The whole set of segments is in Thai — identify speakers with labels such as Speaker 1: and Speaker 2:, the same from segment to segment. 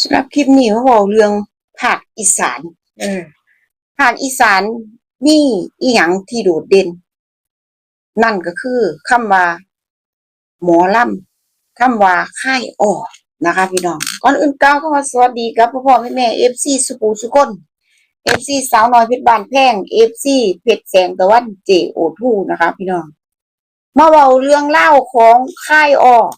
Speaker 1: สำหรับคลิปนี้มาบอกเรื่องภาคอีสาน
Speaker 2: เออ
Speaker 1: ภาคอีสานมีอีหยังที่โดดเด่น นั่นก็คือคำว่า หมอลำคำว่าค่ายออกนะคะ พี่น้อง ก่อนอื่นก้าวเข้ามาสวัสดีครับพ่อพ่อแม่แม่เอฟซีสุปูสุคนเอฟซีสาวน้อยเพชรบานแพงเอฟซีเพชรแสงตะวันเจโอทูนะคะ พี่น้องมาเว้าเรื่องเล่าวของค่ายออก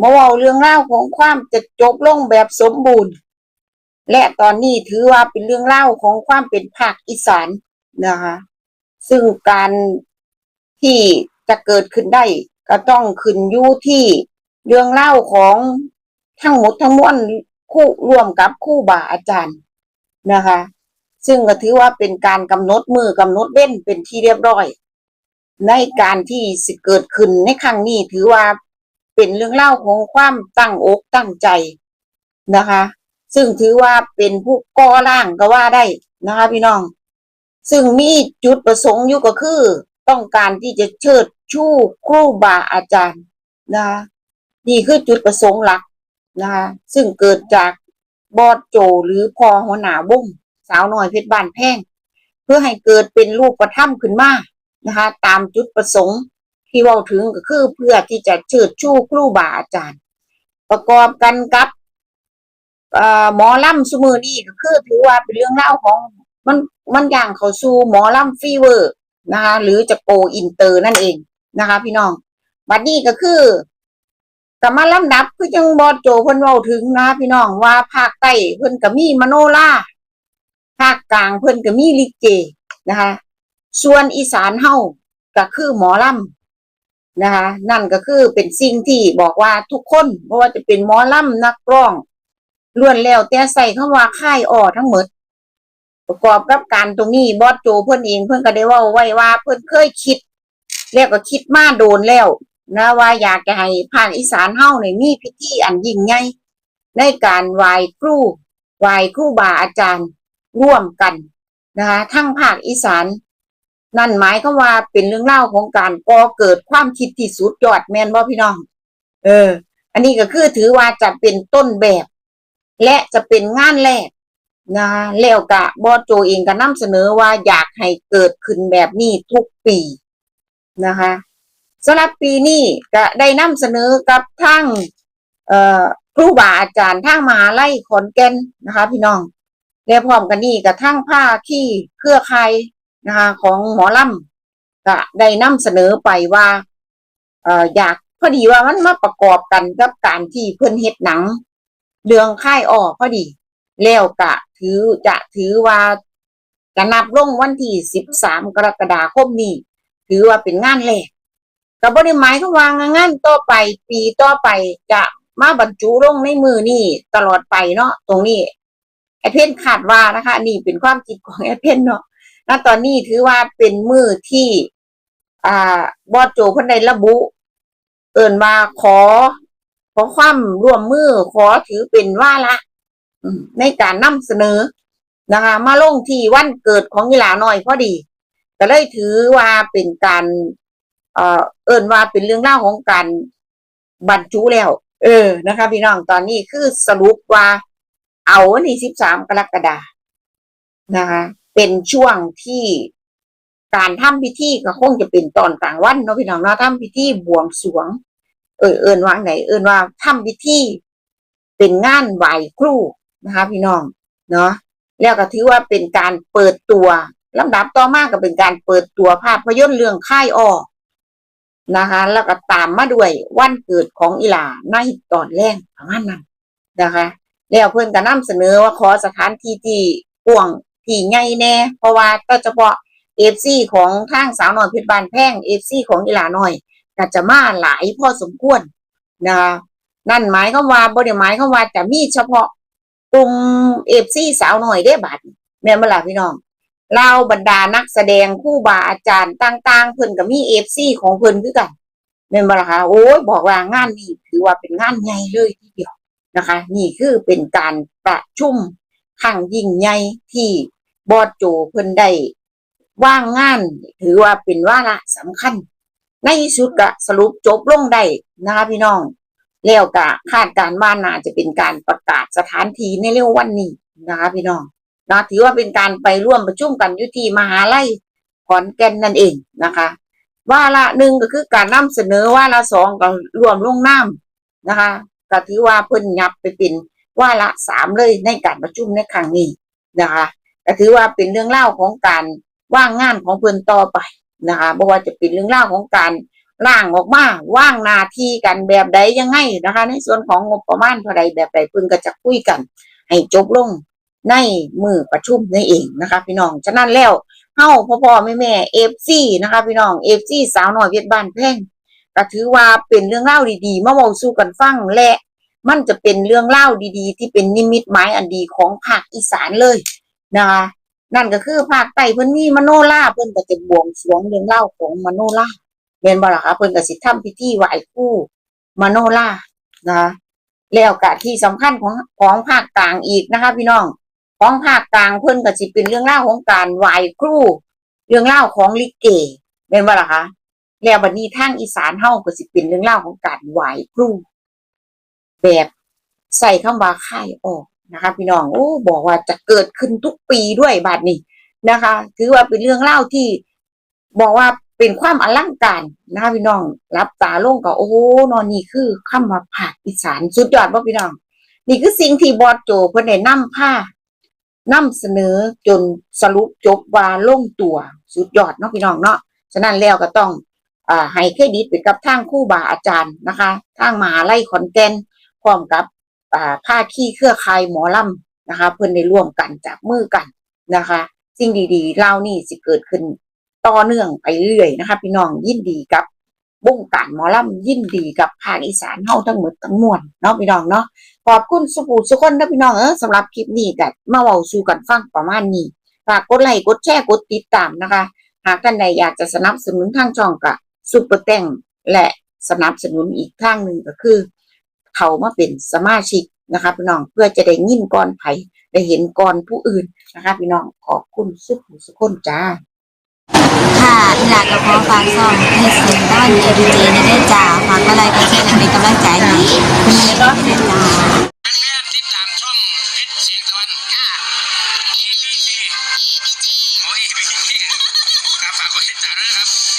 Speaker 1: มาเว้าเรื่องเล่าวของความจะจบลงแบบสมบูรณ์ และตอนนี้ถือว่าเป็นเรื่องเล่าของความเป็นภาคอีสานนะคะซึ่งการที่จะเกิดขึ้นได้ก็ต้องขึ้นอยู่ที่เรื่องเล่าของทั้งหมดทั้งมวลคู่ร่วมกับคู่บาอาจารย์นะคะ ซึ่งก็ถือว่าเป็นการกำหนดมือกำหนดเว้นเป็นที่เรียบร้อย ในการที่สิเกิดขึ้นในครั้งนี้ถือว่า เป็นเรื่องเล่าของความตั้งอกตั้งใจนะคะ ซึ่งถือว่าเป็นผู้ก่อร่างก็ว่าได้นะคะ พี่น้อง ซึ่งมีจุดประสงค์อยู่ก็คือ ต้องการที่จะเชิดชูครูบาอาจารย์นะคะนี่คือจุดประสงค์หลักนะคะซึ่งเกิดจากบอดโจหรือพอหัวหน้าวงสาวน้อยเพชรบานแพงเพื่อให้เกิดเป็นรูปธรรมขึ้นมานะคะ ตามจุดประสงค์ ที่ว่าถึงก็คือเพื่อที่จะเชิดชูครูบาอาจารย์ ประกอบกันกับหมอลำซุมือนี่ก็คือถือว่าเป็นเรื่องเล่าของมันมันอย่างเขาสู่หมอลำฟีเวอร์นะคะหรือจะโกอินเตอร์นั่นเองนะคะ พี่น้องบัดนี้ก็คือกมาลำดับคือจังบอดโจเพิ่นเว้าถึงนะพี่น้องว่าภาคใต้เพิ่นก็มีมโนราภาคกลางเพิ่นก็มีลิเกนะคะ ส่วนอีสานเฮาก็คือหมอลำ นะคะ นั่นก็คือเป็นสิ่งที่บอกว่าทุกคนเพราะว่าจะเป็นหมอลำนักร้องล้วนแล้วแต่ใส่คำว่าค่ายอ่อทั้งหมด ประกอบกับการตรงนี้บอสโจเพิ่อนเองเพิ่อนก็ได้ว่าไว้ว่าเพิ่อนเคยคิด แล้วก็คิดมาโดนแล้ว นะว่าอยากจะให้ภาคอีสานเฮาเนี่ยมีพิธีอันยิ่งใหญ่ในการไหว้ครูไหว้ครูบาอาจารย์ร่วมกันนะคะทั้งภาคอีสาน นั่นหมายควาว่าเป็นเรื่องเล่าของการก่อเกิดความคิดที่สุดยอดแม่นบ่พี่น้อง เออ อันนี้ก็คือถือว่าจะเป็นต้นแบบ และจะเป็นงานแรกนะแล้วกะบอโจเองก็นำเสนอว่าอยากให้เกิดขึ้นแบบนี้ทุกปีนะคะสำหรับปีนี้ก็ได้นำเสนอกับทั้งครูบาอาจารย์ทางมหาลัยขอนแก่นนะคะ พี่น้องและพร้อมกันนี้กับทั้งผ้าขี้เครือข่าย นะคะของหมอลำก็ได้นำเสนอไปว่าเอ่ออยากพอดีว่ามันมาประกอบกันกับการที่เพิ่นเฮ็ดหนัง เรื่องค่ายออกพอดีแล้วกะถือจะถือว่าจะนับลงวันที่สิบสามกรกฎาคมนี้ถือว่าเป็นงานแรกกับบริหมายเขาวางงานต่อไป ปีต่อไปจะมาบรรจุลงในมือนี่ตลอดไปเนาะตรงนี้ไอเพนคาดว่านะคะ นี่เป็นความคิดของไอเพนเนาะ ณตอนนี้ถือว่าเป็นมือที่ อ่าบอโจเพิ่นได้ระบุ เอิ่นว่าขอ ขอความร่วมมือ ขอถือเป็นว่าละในการนำเสนอนะคะ มาลงที่วันเกิดของกีฬาหน้อยพอดีก็เลยถือว่าเป็นการเอ่อเอิ่นว่าเป็นเรื่องเล่าของการบรรจุแล้ว เออนะคะ พี่น้องตอนนี้คือสรุปว่า เอาวันที่สิบสามกรกฎานะคะ เป็นช่วงที่การทำพิธีก็คงจะเป็นตอนกลางวันเนาะพี่น้องเนาะทำพิธีบวงสรวง เออเอินว่าไหนเอินว่าทำพิธีเป็นงานไหว้ครูนะคะ พี่น้องเนาะแล้วก็ถือว่าเป็นการเปิดตัวลำดับต่อมาก็เป็นการเปิดตัวภาพยนตร์เรื่องค่ายออกนะคะ แล้วก็ตามมาด้วยวันเกิดของอีหลาในตอนแรกประมาณนั้นนะคะ แล้วเพื่อนก็นำเสนอว่าขอสถานที่ที่กว้าง ที่ใหญ่แน่ เพราะว่าก็เฉพาะเอฟซีของทางสาวน้อยเพชรบานแพงเอฟซีของอีหลาน้อยก็จะมาหลายพอสมควรนะคะนั่นหมายความว่าบริหมายความว่าจะมีเฉพาะกลุ่มเอฟซีสาวหน่อยได้บัดแม่นบ่ล่ะพี่น้องเราบรรดานักแสดงคู่บาอาจารย์ต่างๆเพิ่นก็มีเอฟซีของเพิ่นคือกันแม่นบ่ล่ะคะโอ้ยบอกว่างานนี้ถือว่าเป็นงานใหญ่เลยทีเดียวนะคะ นี่คือเป็นการประชุมครั้งยิ่งใหญ่ที่ บอสโจเพิ่นได้ว่างงาน ถือว่าเป็นว่าระสำคัญ ในที่สุดก็สรุปจบลงได้นะคะพี่น้อง แล้วก็คาดการว่าน่าจะเป็นการประกาศสถานที่ในเร็ววันนี้นะคะพี่น้องนะถือว่าเป็นการไปร่วมประชุมกันยุที่มหาลัยขอนแก่นนั่นเองนะคะว่าละหนึ่งก็คือการนำเสนอว่าละสองก็รวมลงน้ำนะคะก็ถือว่าเพิ่นยับไปเป็นว่าละสามเลยในการประชุมในครั้งนี้นะคะ ก็ถือว่าเป็นเรื่องเล่าของการว่างงานของเพิ่อนต่อไปนะคะบ่ว่าจะเป็นเรื่องเล่าของการร่างออกมาว่างหนาทีกันแบบใดยังไงนะคะ ในส่วนของงบประมาณเท่าใดแบบใดเพิ่นก็จะคุยกัน ให้จบลงในมือประชุมนั่นเองนะคะ พี่น้องฉะนั้นแล้วเฮาพ่อพ่อแม่แม่เอฟซีนะคะ พี่น้องเอฟซีสาวน้อยเวียดบ้านแพงก็ถือว่าเป็นเรื่องเล่าดีๆมาเว้าสู่กันฟังและมันจะเป็นเรื่องเล่าดีๆ ที่เป็นนิมิตหมายอันดีของภาคอีสานเลย นะคะนั่นก็คือภาคใต้เพิ่นมีมโนราเพิ่นก็จะบวงสรวงเรื่องเล่าของมโนราแม่นบ่ล่ะคะเพิ่นก็สิทำพิธีไหว้ครูมโนรานะคะแล้วก็ที่สำคัญของของภาคกลางอีกนะคะ พี่น้องของภาคกลางเพิ่นก็สิเป็นเรื่องเล่าของการไหว้ครูเรื่องเล่าของลิเกเป็นว่าล่ะคะแล้วบัดนี้ทางอีสานเฮาก็สิเป็นเรื่องเล่าของการไหว้ครูแบบใส่คำว่าค่ายออก นะคะ พี่น้องโอ้บอกว่าจะเกิดขึ้นทุกปีด้วยบัดนี้นะคะ ถือว่าเป็นเรื่องเล่าที่ บอกว่าเป็นความอลังการนะคะพี่น้อง รับตาโล่งก็โอ้นอนนี่คือคำว่าภาอีสานสุดยอดบ่พี่น้อง นี่คือสิ่งที่บอสโจเพิ่อนได้นำผ้านำเสนอจนสรุปจบว่าลงตัวสุดยอดเนาะพี่น้องเนาะฉะนั้นแล้วก็ต้องอ่าให้เครดิตไปกับทางคู่บาอาจารย์นะคะ ทางมหาลัยขอนแก่นพร้อมกับ อ่าภาคีเครือข่ายหมอลำนะคะ เพิ่อนได้ร่วมกันจับมือกันนะคะ สิ่งดีๆเล่านี้สิเกิดขึ้นต่อเนื่องไปเรื่อยนะคะ พี่น้องยินดีกับวงการหมอลำยินดีกับภาคอีสานเฮาทั้งหมดทั้งมวลเนาะพี่น้องเนาะขอบคุณสุภูสุคนนะพี่น้องเออสำหรับคลิปนี้ก็มาเว้าสู่กันฟังประมาณนี้ฝากกดไลค์กดแชร์กดติดตามนะคะ หากท่านใดอยากจะสนับสนุนทางช่องก็ซุปเปอร์แตงและสนับสนุนอีกทางหนึ่งก็คือ เขามาเป็นสมาชิกนะคะพี่น้องเพื่อจะได้ยินก่อนไผ่ได้เห็นก่อนผู้อื่นนะคะพี่น้องขอบคุณสุขุสุขนจ้า
Speaker 2: ค่ะที่หลักกระพาะฟังซ่องให้เสียงด้านเอดีเจนได้จ้าฟังอะไรก็แค่นั้นเป็กำลังใจให้คุณแม่ก็ให้จ้าฝากกดติดตามด้วยนะครับ